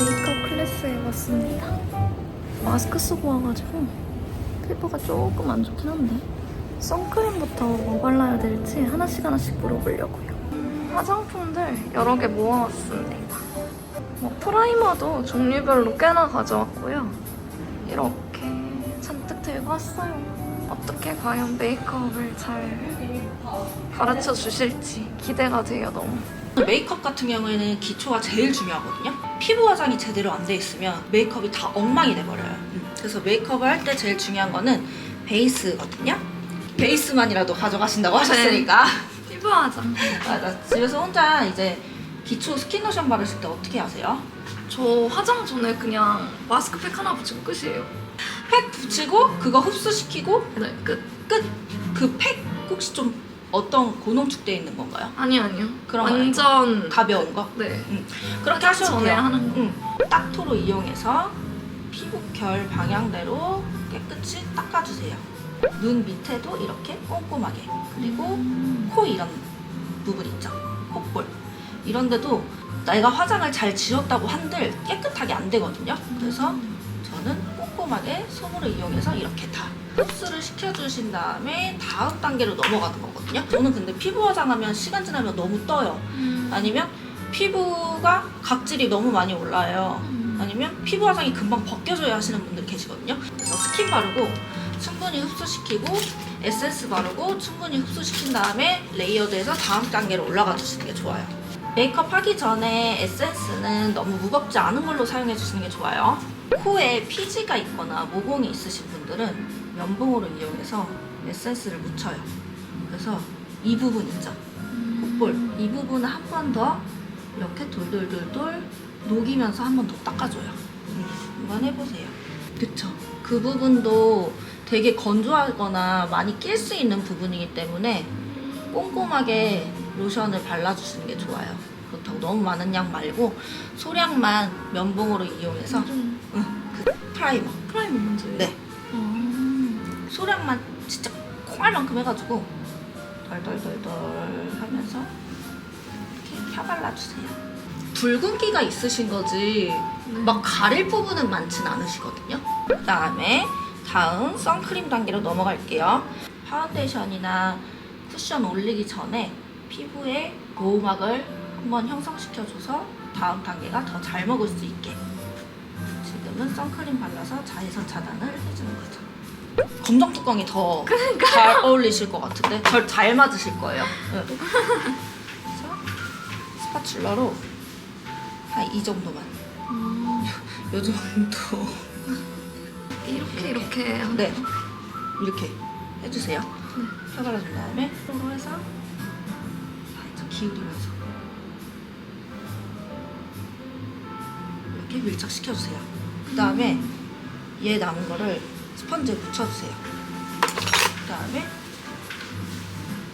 메이크업 클래스에 왔습니다. 마스크 쓰고 와가지고 피부가 조금 안 좋긴 한데 선크림부터 뭐 발라야 될지 하나씩 하나씩 물어보려고요. 화장품들 여러 개 모아왔습니다. 뭐 프라이머도 종류별로 꽤나 가져왔고요. 이렇게 잔뜩 들고 왔어요. 어떻게 과연 메이크업을 잘 가르쳐 주실지 기대가 돼요, 너무. 메이크업 같은 경우에는 기초가 제일 중요하거든요. 피부 화장이 제대로 안 돼 있으면 메이크업이 다 엉망이 돼버려요. 음. 그래서 메이크업을 할 때 제일 중요한 거는 베이스거든요. 베이스만이라도 가져가신다고 하셨으니까. 피부 화장. 맞아. 집에서 혼자 이제 기초 스킨로션 바르실 때 어떻게 하세요? 저 화장 전에 그냥 마스크팩 하나 붙이고 끝이에요. 팩 붙이고 그거 흡수시키고 네, 끝. 끝. 그 팩 혹시 좀 어떤 고농축돼 있는 건가요? 아니 아니요. 그런 거 완전 가벼운 거? 네. 그렇게 하셔도 전에 돼요. 하는 거. 응. 딱토로 이용해서 피부 결 방향대로 깨끗이 닦아주세요. 눈 밑에도 이렇게 꼼꼼하게 그리고 코 이런 부분 있죠. 콧볼 이런 데도 내가 화장을 잘 지웠다고 한들 깨끗하게 안 되거든요. 그래서 저는 꼼꼼하게 솜으로 이용해서 이렇게 다 흡수를 시켜주신 다음에 다음 단계로 넘어가는 거거든요. 저는 근데 피부 화장하면 시간 지나면 너무 떠요. 음. 아니면 피부가 각질이 너무 많이 올라요. 음. 아니면 피부 화장이 금방 벗겨져야 하시는 분들 계시거든요. 그래서 스킨 바르고 충분히 흡수시키고 에센스 바르고 충분히 흡수시킨 다음에 레이어드해서 다음 단계로 올라가 주시는 게 좋아요. 메이크업 하기 전에 에센스는 너무 무겁지 않은 걸로 사용해 주시는 게 좋아요. 코에 피지가 있거나 모공이 있으신 분들은 면봉으로 이용해서 에센스를 묻혀요. 그래서 이 부분 있죠? 콧볼 이 부분을 한 번 더 이렇게 돌돌돌돌 녹이면서 한 번 더 닦아줘요. 음, 한번 해보세요. 그쵸? 그 부분도 되게 건조하거나 많이 낄 수 있는 부분이기 때문에 꼼꼼하게 로션을 발라주시는 게 좋아요. 너무 많은 양 말고 소량만 면봉으로 이용해서 좀 응, 그 프라이머 프라이머 먼저요. 네 음. 소량만 진짜 콩알만큼 해가지고 덜덜덜덜 하면서 이렇게 펴발라주세요. 붉은기가 있으신 거지 네. 막 가릴 부분은 많진 않으시거든요. 그 다음에 다음 선크림 단계로 넘어갈게요. 파운데이션이나 쿠션 올리기 전에 피부에 보호막을 한번 형성시켜줘서 다음 단계가 더 잘 먹을 수 있게 지금은 선크림 발라서 자외선 차단을 해주는 거죠. 검정 뚜껑이 더 잘 어울리실 것 같은데 절잘 맞으실 거예요. 응. 그래서 스파츌러로 한 이 정도만. 음. 요 정도. 이렇게 이렇게 하는 네. 이렇게 해주세요. 네. 펴발라준 다음에 손으로 해서 살짝 기울이면서 이렇게 밀착시켜주세요. 그 다음에 얘 남은 거를 스펀지에 묻혀주세요. 그 다음에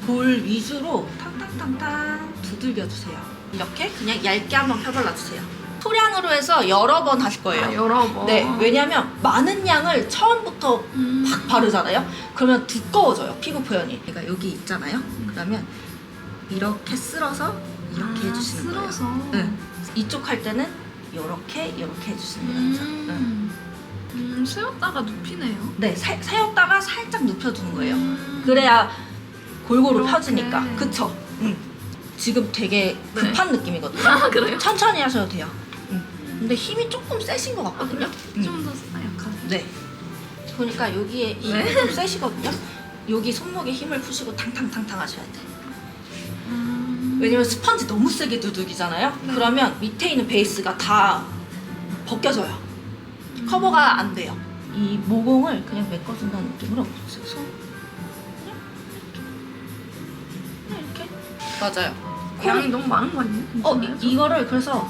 볼 위주로 탕탕탕탕 두들겨주세요. 이렇게 그냥 얇게 한번 펴발라주세요. 소량으로 해서 여러 번 하실 거예요. 아, 여러 번. 네, 왜냐면 많은 양을 처음부터 음. 팍 바르잖아요. 그러면 두꺼워져요 피부 표현이. 얘가 여기 있잖아요. 그러면 이렇게 쓸어서 이렇게 아, 해주시는 쓸어서. 거예요. 네. 이쪽 할 때는 이렇게 이렇게 해주시는. 네. 음. 음, 세웠다가 눕히네요. 네, 세, 세웠다가 살짝 눕혀주는 거예요. 음. 그래야 골고루 이렇게. 펴지니까. 그쵸? 응. 지금 되게 네. 급한 느낌이거든요. 아, 그래요? 천천히 하셔도 돼요. 응. 근데 힘이 조금 세신 것 같거든요. 응. 좀더 약간. 네. 보니까 여기에 힘이 네. 좀 세시거든요. 여기 손목에 힘을 푸시고 탕탕탕탕 하셔야 돼. 음. 왜냐면 스펀지 너무 세게 두들기잖아요. 네. 그러면 밑에 있는 베이스가 다 벗겨져요. 커버가 안 돼요. 이 모공을 그냥 메꿔준다는 느낌으로 그냥 이렇게. 맞아요. 양이 너무 많은 거 아니에요? 어 괜찮아요? 이, 이거를 그래서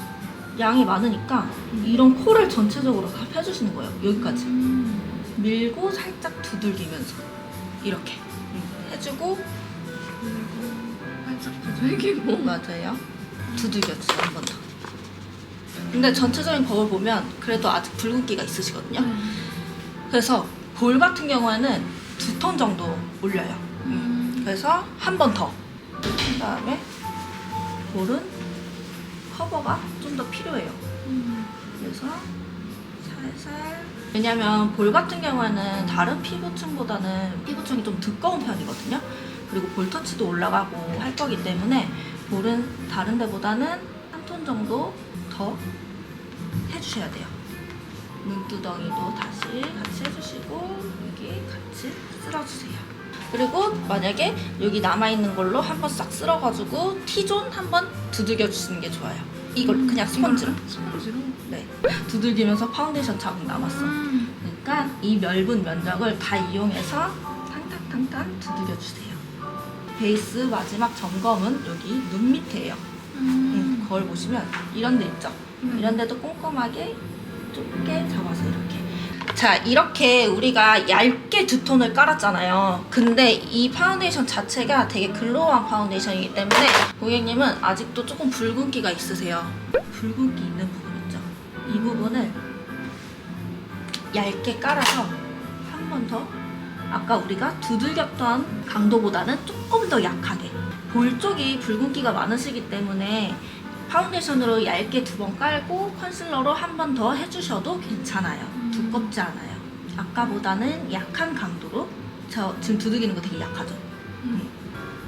양이 많으니까 음. 이런 코를 전체적으로 다 펴주시는 거예요. 여기까지. 음. 밀고 살짝 두들기면서 이렇게 음, 해주고 그리고 살짝 두들기고. 맞아요 두들겨주세요 한번 더 근데 전체적인 거울 보면 그래도 아직 붉은기가 있으시거든요 음. 그래서 볼 같은 경우에는 두 톤 정도 올려요 음. 그래서 한 번 더 그 다음에 볼은 커버가 좀 더 필요해요 음. 그래서 살살 왜냐면 볼 같은 경우에는 다른 피부층보다는 피부층이 좀 두꺼운 편이거든요. 그리고 볼 터치도 올라가고 할 거기 때문에 볼은 다른 데보다는 한 톤 정도 더 해주셔야 돼요. 눈두덩이도 다시 같이 해주시고 여기 같이 쓸어주세요. 그리고 만약에 여기 남아있는 걸로 한번 싹 쓸어가지고 T존 한번 두들겨 주시는 게 좋아요. 이걸 그냥 스펀지로 스펀지로. 네 두들기면서 파운데이션 자국 남았어. 음. 그러니까 이 넓은 면적을 다 이용해서 탕탕탕탕 두들겨 주세요. 베이스 마지막 점검은 여기 눈 밑에예요. 음, 음. 거울 보시면 이런 데 있죠. 음. 이런 데도 꼼꼼하게 좁게 잡아서 이렇게. 자, 이렇게 우리가 얇게 두 톤을 깔았잖아요. 근데 이 파운데이션 자체가 되게 글로우한 파운데이션이기 때문에 고객님은 아직도 조금 붉은기가 있으세요. 붉은기 있는 부분 있죠. 이 부분을 얇게 깔아서 한 번 더 아까 우리가 두들겼던 강도보다는 조금 더 약하게 볼 쪽이 붉은기가 많으시기 때문에 파운데이션으로 얇게 두 번 깔고 컨실러로 한 번 더 해주셔도 괜찮아요. 음. 두껍지 않아요. 아까보다는 약한 강도로 저 지금 두들기는 거 되게 약하죠. 음.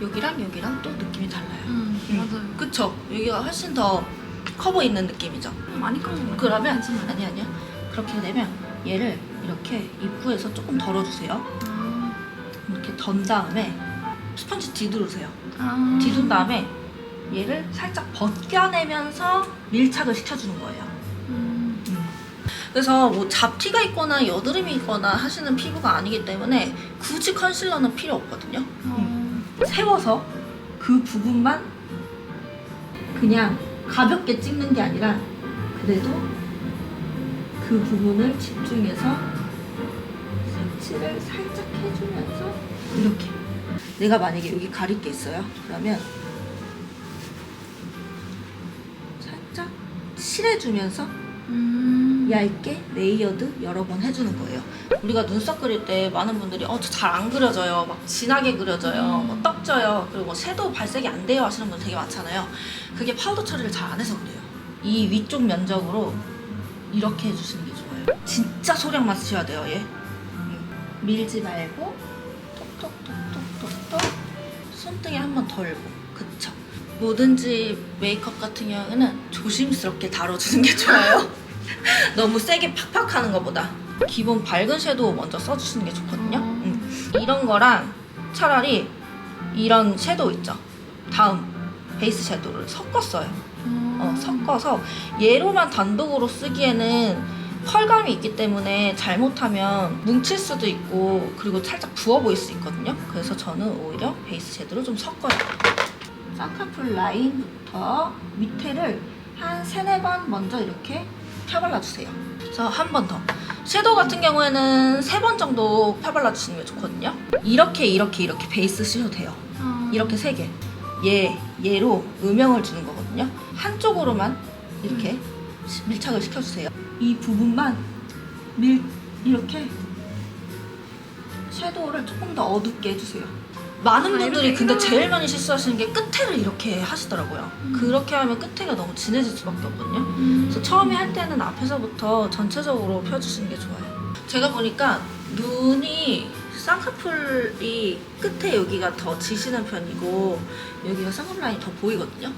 여기랑 여기랑 또 느낌이 달라요. 음. 음. 맞아요. 그쵸? 여기가 훨씬 더 커버 있는 느낌이죠. 많이 깐거 같아요. 그러면. 아니 아니요. 그렇게 되면 얘를 이렇게 입구에서 조금 덜어주세요. 아. 이렇게 던 다음에 스펀지 뒤두르세요. 아. 뒤둔 다음에 얘를 살짝 벗겨내면서 밀착을 시켜주는 거예요. 음. 그래서 뭐 잡티가 있거나 여드름이 있거나 하시는 피부가 아니기 때문에 굳이 컨실러는 필요 없거든요. 어. 세워서 그 부분만 그냥 가볍게 찍는 게 아니라 그래도 그 부분을 집중해서 색칠을 살짝 해주면서 이렇게 내가 만약에 여기 가릴 게 있어요 그러면 살짝 칠해주면서 음. 얇게 레이어드 여러 번 해주는 거예요. 우리가 눈썹 그릴 때 많은 분들이 어 저 잘 안 그려져요. 막 진하게 그려져요. 음. 뭐 떡져요. 그리고 뭐 섀도우 발색이 안 돼요 하시는 분들 되게 많잖아요. 그게 파우더 처리를 잘 안 해서 그래요. 이 위쪽 면적으로 이렇게 해주시는 게 좋아요. 진짜 소량만 쓰셔야 돼요. 얘 음. 밀지 말고 톡톡톡톡톡톡 손등에 한 번 덜고 그쵸. 뭐든지 메이크업 같은 경우에는 조심스럽게 다뤄주는 게 좋아요. 너무 세게 팍팍 하는 것보다 기본 밝은 섀도우 먼저 써주시는 게 좋거든요. 음. 음. 이런 거랑 차라리 이런 섀도우 있죠. 다음 베이스 섀도우를 섞었어요. 음. 어, 섞어서 얘로만 단독으로 쓰기에는 펄감이 있기 때문에 잘못하면 뭉칠 수도 있고 그리고 살짝 부어 보일 수 있거든요. 그래서 저는 오히려 베이스 섀도우를 좀 섞어요. 쌍꺼풀 라인부터 밑에를 한 세네 번 먼저 이렇게 펴발라주세요. 그래서 한 번 더. 섀도우 같은 경우에는 세 번 정도 펴발라주시는 게 좋거든요. 이렇게 이렇게 이렇게 베이스 쓰셔도 돼요. 아. 이렇게 세 개. 얘, 얘로 음영을 주는 거거든요. 한쪽으로만 이렇게 시- 밀착을 시켜주세요. 이 부분만 밀, 이렇게 섀도우를 조금 더 어둡게 해주세요. 많은 아, 분들이 이렇게 근데 이렇게. 제일 많이 실수하시는 게 끝에를 이렇게 하시더라고요. 음. 그렇게 하면 끝에가 너무 진해질 수밖에 없거든요. 음. 그래서 처음에 할 때는 앞에서부터 전체적으로 펴주시는 게 좋아요. 제가 보니까 눈이 쌍꺼풀이 끝에 여기가 더 지시는 편이고 여기가 쌍꺼풀 라인이 더 보이거든요.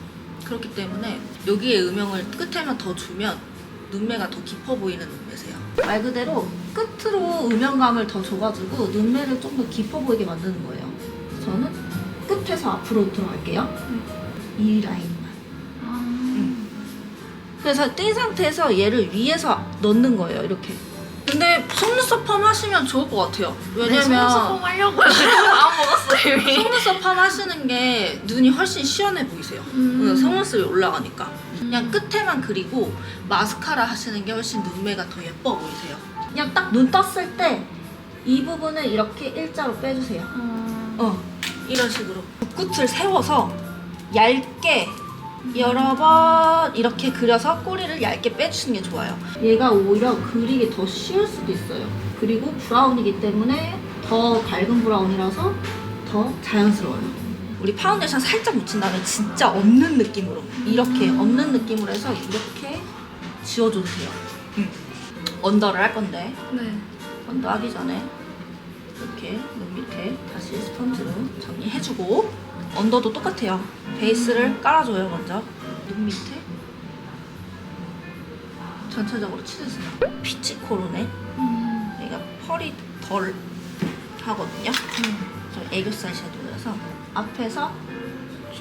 그렇기 때문에 여기에 음영을 끝에만 더 주면 눈매가 더 깊어 보이는 눈매세요. 말 그대로 끝으로 음영감을 더 줘가지고 눈매를 좀 더 깊어 보이게 만드는 거예요. 저는 끝에서 앞으로 들어갈게요. 이 라인만. 아. 그래서 뜬 상태에서 얘를 위에서 넣는 거예요, 이렇게. 근데 속눈썹 펌 하시면 좋을 것 같아요. 왜냐면 속눈썹 하려고요. 안 먹었어요 이미. 속눈썹 펌 하시는 게 눈이 훨씬 시원해 보이세요. 음. 속눈썹이 올라가니까. 그냥 끝에만 그리고 마스카라 하시는 게 훨씬 눈매가 더 예뻐 보이세요. 그냥 딱 눈 떴을 때 이 부분을 이렇게 일자로 빼주세요. 어. 어, 이런 식으로 붓끝을 세워서 얇게 여러 번 이렇게 그려서 꼬리를 얇게 빼주시는 게 좋아요. 얘가 오히려 그리기 더 쉬울 수도 있어요. 그리고 브라운이기 때문에 더 밝은 브라운이라서 더 자연스러워요. 우리 파운데이션 살짝 묻힌 다음에 진짜 없는 느낌으로 이렇게 없는 느낌으로 해서 이렇게 지워줘도 돼요. 언더를 할 건데 네. 언더 하기 전에 이렇게 눈 밑에 다시 스펀지로 정리해주고 언더도 똑같아요. 베이스를 깔아줘요 먼저 눈 밑에 전체적으로 치주세요. 피치 코로네 음. 여기가 펄이 덜 하거든요. 좀 애교살 섀도우여서 앞에서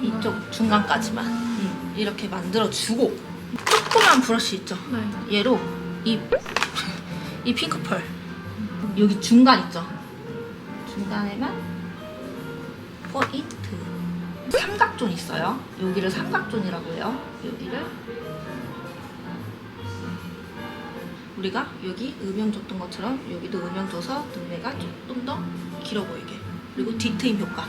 이쪽 중간까지만 음, 이렇게 만들어주고 조그만 브러쉬 있죠? 네. 얘로 이, 이 핑크 펄 여기 중간 있죠? 중간에만 포인트 삼각존 있어요? 여기를 삼각존이라고 해요? 여기를? 우리가 여기 음영 줬던 것처럼 여기도 음영 줘서 눈매가 조금 더 길어 보이게. 그리고 뒤트임 효과.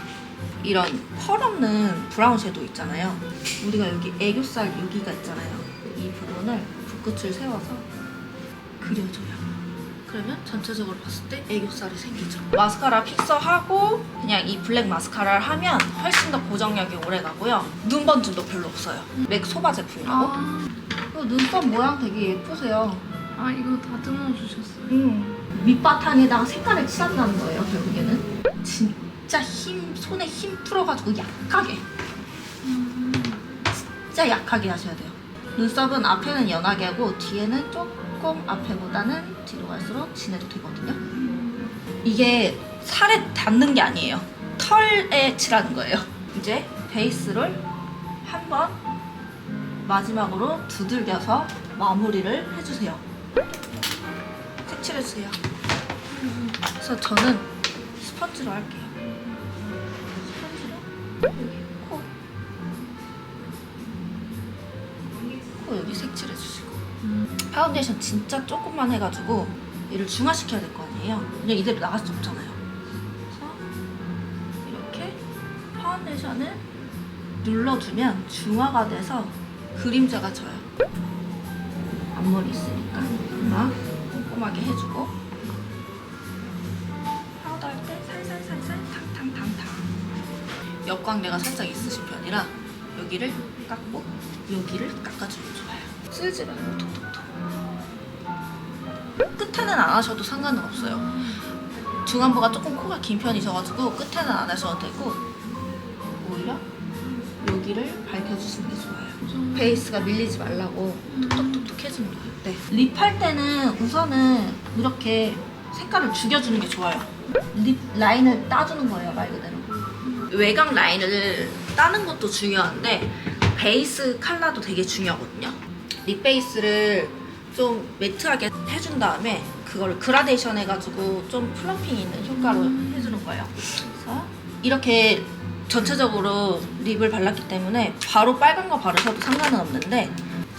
이런 펄 없는 브라운 섀도우 있잖아요. 우리가 여기 애교살 여기가 있잖아요. 이 부분을 붓끝을 세워서 그려줘요 그러면 전체적으로 봤을 때 애교살이 생기죠. 마스카라 픽서하고 그냥 이 블랙 마스카라를 하면 훨씬 더 고정력이 오래 가고요. 눈 번짐도 별로 없어요. 맥 소바 제품이라고? 아, 그 눈썹 모양 되게 예쁘세요. 아 이거 다듬어 주셨어요. 음. 밑바탕에다가 색깔을 칠한다는 거예요 결국에는? 진짜 힘 손에 힘 풀어가지고 약하게. 진짜 약하게 하셔야 돼요. 눈썹은 앞에는 연하게 하고 뒤에는 조금 앞에보다는 뒤로 갈수록 진해도 되거든요. 이게 살에 닿는 게 아니에요. 털에 칠하는 거예요. 이제 베이스를 한번 마지막으로 두들겨서 마무리를 해주세요. 색칠해주세요. 그래서 저는 스펀지로 할게요. 스펀지로? 여기 파운데이션 진짜 조금만 해가지고 얘를 중화시켜야 될 거 아니에요. 그냥 이대로 나갈 수 없잖아요. 그래서 이렇게 파운데이션을 눌러주면 중화가 돼서 그림자가 져요. 앞머리 있으니까 막 꼼꼼하게 해주고 파우더 할 때 살살살살 탕탕탕탕 역광대가 살짝 있으신 편이라 여기를 깎고 여기를 깎아주면 좋아요 쓸지 말고 톡톡톡 끝에는 안 하셔도 상관은 없어요. 중안부가 조금 코가 긴 편이셔가지고 끝에는 안 하셔도 되고 오히려 여기를 밝혀주시는 게 좋아요. 베이스가 밀리지 말라고 톡톡톡톡 해주는 거예요. 네. 립할 때는 우선은 이렇게 색깔을 죽여주는 게 좋아요. 립 라인을 따주는 거예요 말 그대로. 외곽 라인을 따는 것도 중요한데 베이스 컬러도 되게 중요하거든요. 립 베이스를 좀 매트하게 해준 다음에 그걸 그라데이션 해가지고 좀 플럼핑 있는 효과로 해주는 거예요. 그래서 이렇게 전체적으로 립을 발랐기 때문에 바로 빨간 거 바르셔도 상관은 없는데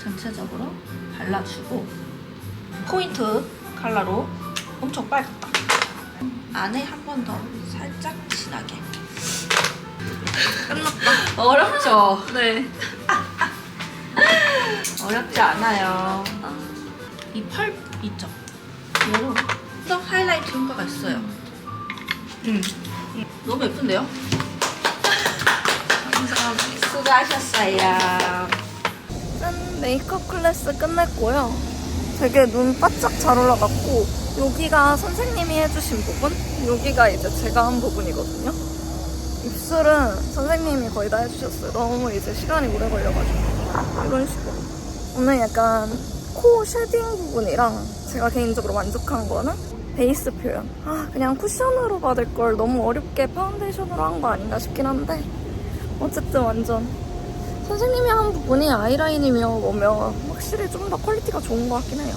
전체적으로 발라주고 포인트 컬러로 엄청 빨갛다. 안에 한 번 더 살짝 진하게. 끝났다. 어렵죠? 네. 어렵지 않아요 이 펄 있죠? 얘로 더 하이라이트 효과가 있어요 음. 너무 예쁜데요? 감사합니다. 수고하셨어요 짠 메이크업 클래스 끝냈고요. 되게 눈 바짝 잘 올라갔고 여기가 선생님이 해주신 부분, 여기가 이제 제가 한 부분이거든요. 입술은 선생님이 거의 다 해주셨어요. 너무 이제 시간이 오래 걸려가지고 이런 식으로. 오늘 약간 코 쉐딩 부분이랑 제가 개인적으로 만족한 거는 베이스 표현. 아 그냥 쿠션으로 받을 걸 너무 어렵게 파운데이션으로 한 거 아닌가 싶긴 한데 어쨌든 완전 선생님이 한 부분이 아이라인이며 뭐며 확실히 좀 더 퀄리티가 좋은 것 같긴 해요.